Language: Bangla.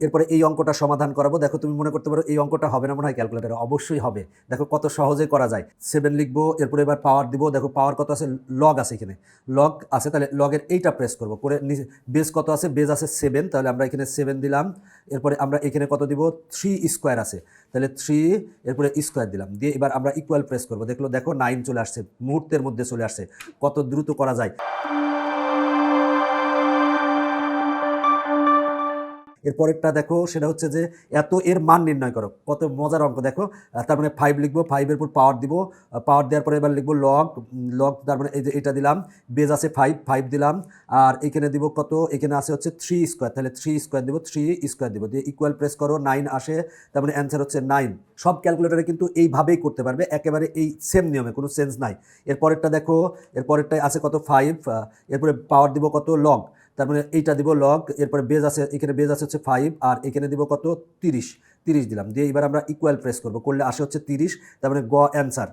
এরপরে এই অঙ্কটা সমাধান করাবো। দেখো তুমি মনে করতে পারো এই অঙ্কটা হবে না, মনে হয় ক্যালকুলেটারে। অবশ্যই হবে। দেখো কত সহজে করা যায়। সেভেন লিখব, এরপরে এবার পাওয়ার দিব। দেখো পাওয়ার কত আছে? লগ আছে এখানে। লগ আছে, তাহলে লগের এইটা প্রেস করব। করে বেস কত আছে? বেজ আছে সেভেন তাহলে আমরা এখানে সেভেন দিলাম। এরপরে আমরা এখানে কত দিব? থ্রি স্কোয়ার আছে। তাহলে থ্রি এরপরে স্কোয়ার দিলাম। দিয়ে এবার আমরা ইকুয়াল প্রেস করব। দেখল, দেখো নাইন চলে আসছে। মুহূর্তের মধ্যে চলে আসছে। কত দ্রুত করা যায়। এরপরেরটা দেখো, সেটা হচ্ছে যে এত এর মান নির্ণয় করো। কত মজার অঙ্ক, দেখো। তার মানে ফাইভ লিখব ফাইভের উপর পাওয়ার দিব। পাওয়ার দেওয়ার পরে এবার লিখব লগ লগ তার মানে এই যে এটা দিলাম বেজ আছে ফাইভ ফাইভ দিলাম। আর এখানে দিব কত? এখানে আছে হচ্ছে থ্রি স্কোয়ার তাহলে থ্রি স্কোয়ার দিব থ্রি স্কোয়ার দিব। দিয়ে ইকুয়াল প্রেস করো নাইন আসে। তার মানে অ্যান্সার হচ্ছে নাইন সব ক্যালকুলেটারে কিন্তু এইভাবেই করতে পারবে, একেবারে এই সেম নিয়মে, কোনো সেন্স নাই। এরপরেরটা দেখো, এরপরেরটায় আছে কত? ফাইভ এরপরে পাওয়ার দিব কত? লগ তার মানে এইটা দিব লগ এরপরে বেজ আছে, এখানে বেজ আছে হচ্ছে ফাইভ আর এখানে দিব কত? তিরিশ। তিরিশ দিলাম। দিয়ে এবার আমরা ইকুয়াল প্রেস করব। করলে আসে হচ্ছে তিরিশ তার মানে গ অ্যান্সার